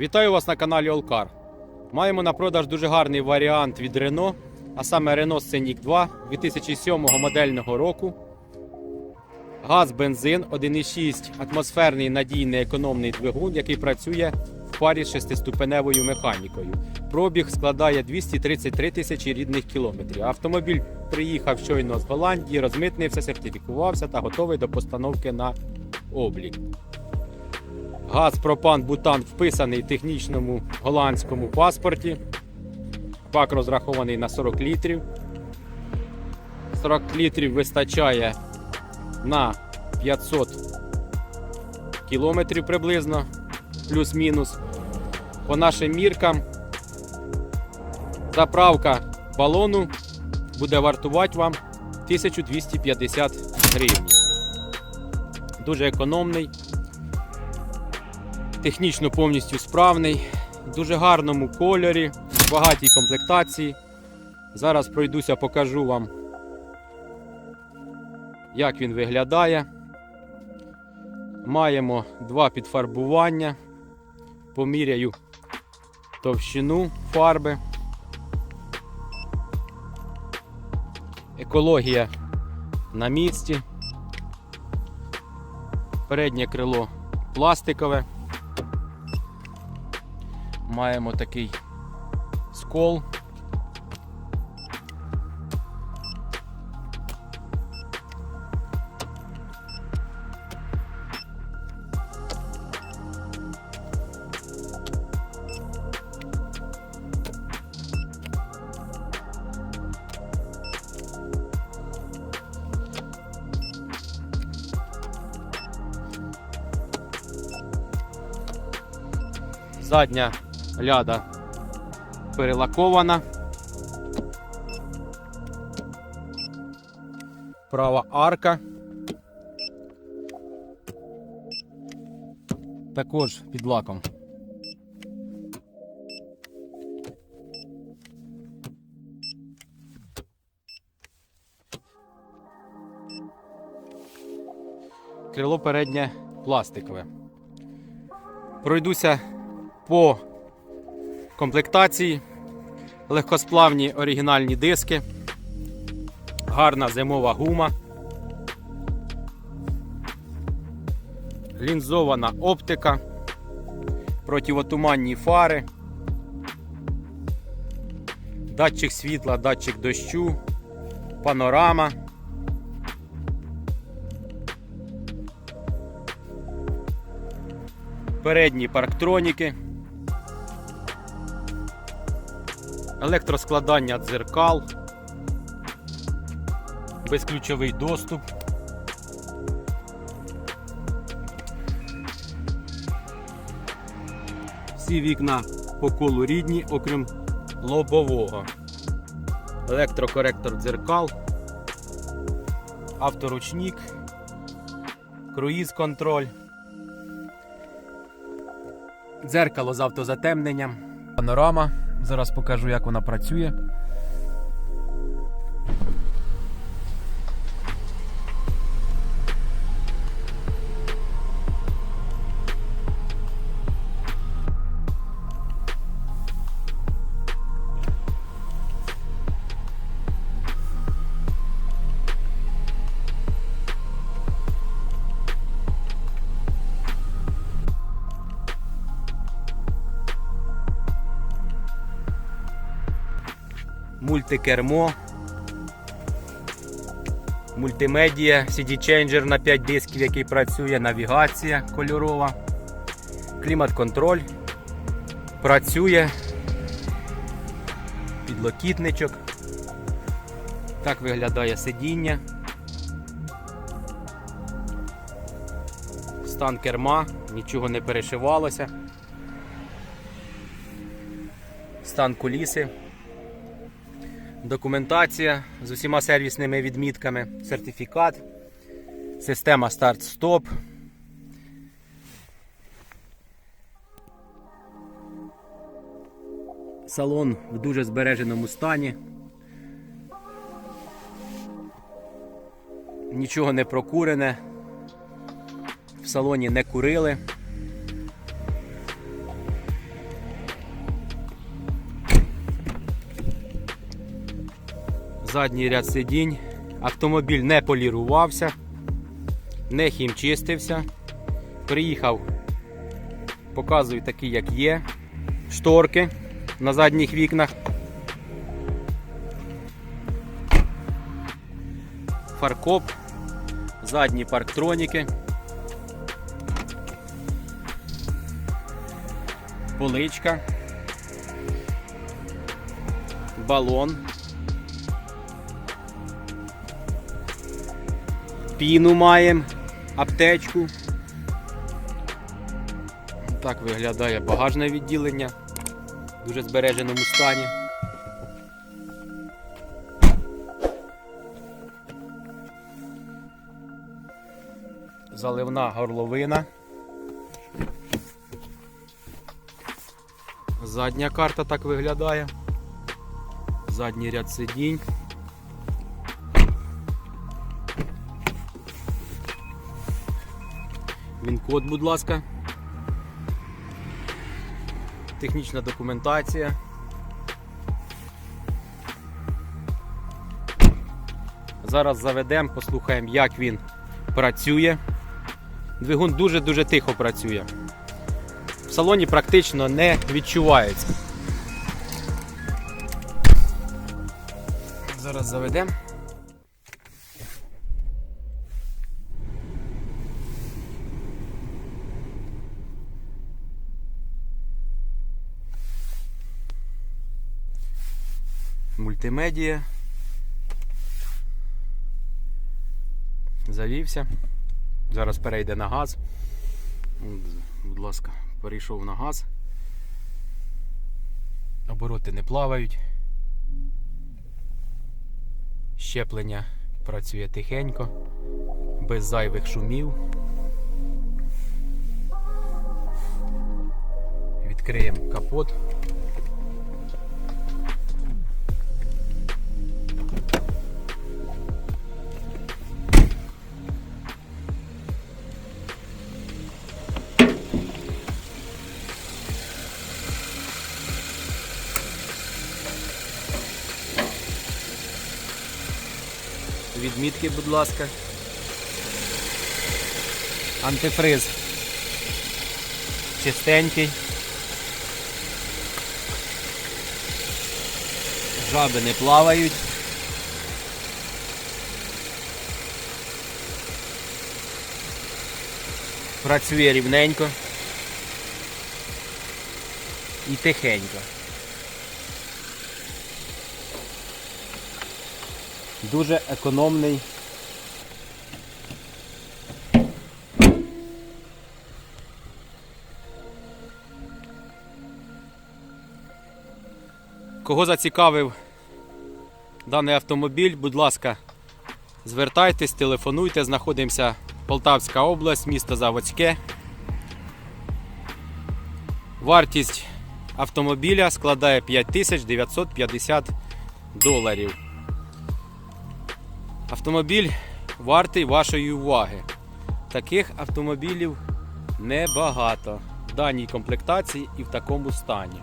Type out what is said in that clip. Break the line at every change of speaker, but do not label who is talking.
Вітаю вас на каналі Олкар. Маємо на продаж дуже гарний варіант від Renault, а саме Renault Scenic 2 2007 модельного року. Газ, бензин 1,6 атмосферний надійний економний двигун, який працює в парі з шестиступеневою механікою. Пробіг складає 233 тисячі рідних кілометрів. Автомобіль приїхав щойно з Голландії, розмитнився, сертифікувався та готовий до постановки на облік. Газ, пропан, бутан вписаний в технічному голландському паспорті. Бак розрахований на 40 літрів. 40 літрів вистачає на 500 кілометрів приблизно, плюс-мінус. По нашим міркам, заправка балону буде вартувати вам 1250 гривень. Дуже економний технічно повністю справний, в дуже гарному кольорі, в багатій комплектації. Зараз пройдуся, покажу вам, як він виглядає. Маємо два підфарбування. Поміряю товщину фарби. Екологія на місці. Переднє крило пластикове маємо такий скол. Задня ляда перелакована. Права арка. Також під лаком. Крило переднє пластикове. Пройдуся по комплектації, легкосплавні оригінальні диски, гарна зимова гума, лінзована оптика, противотуманні фари, датчик світла, датчик дощу, панорама. Передні парктроніки. Електроскладання дзеркал, безключовий доступ. Всі вікна по колу рідні, окрім лобового. Електрокоректор дзеркал, авторучник, круїз контроль, дзеркало з автозатемненням, панорама. Зараз покажу, як вона працює. Мультикермо, мультимедія, CD-ченджер на 5 дисків, який працює, навігація кольорова, клімат-контроль, працює, підлокітничок. Так виглядає сидіння. Стан керма, нічого не перешивалося. Стан куліси. Документація з усіма сервісними відмітками, сертифікат, система старт-стоп. Салон в дуже збереженому стані. Нічого не прокурене. В салоні не курили. Задній ряд сидінь. Автомобіль не полірувався, не хімчистився. Приїхав, показую такий, як є. Шторки на задніх вікнах. Фаркоп, задні парктроніки. Поличка. Балон. Піну маємо, аптечку. Так виглядає багажне відділення в дуже збереженому стані. Заливна горловина. Задня карта так виглядає. Задній ряд сидінь. Він-код, будь ласка. Технічна документація. Зараз заведемо, послухаємо, як він працює. Двигун дуже-дуже тихо працює. В салоні практично не відчувається. Зараз заведемо. Мультимедія. Завівся. Зараз перейде на газ. Будь ласка, перейшов на газ. Обороти не плавають. Щеплення працює тихенько, без зайвих шумів. Відкриємо капот. Відмітки, будь ласка. Антифриз. Чистенький. Жаби не плавають. Працює рівненько. І тихенько. Дуже економний. Кого зацікавив даний автомобіль, будь ласка, звертайтесь, телефонуйте, знаходимося Полтавська область, місто Заводське. Вартість автомобіля складає 5950 доларів. Автомобіль вартий вашої уваги. Таких автомобілів небагато в даній комплектації і в такому стані.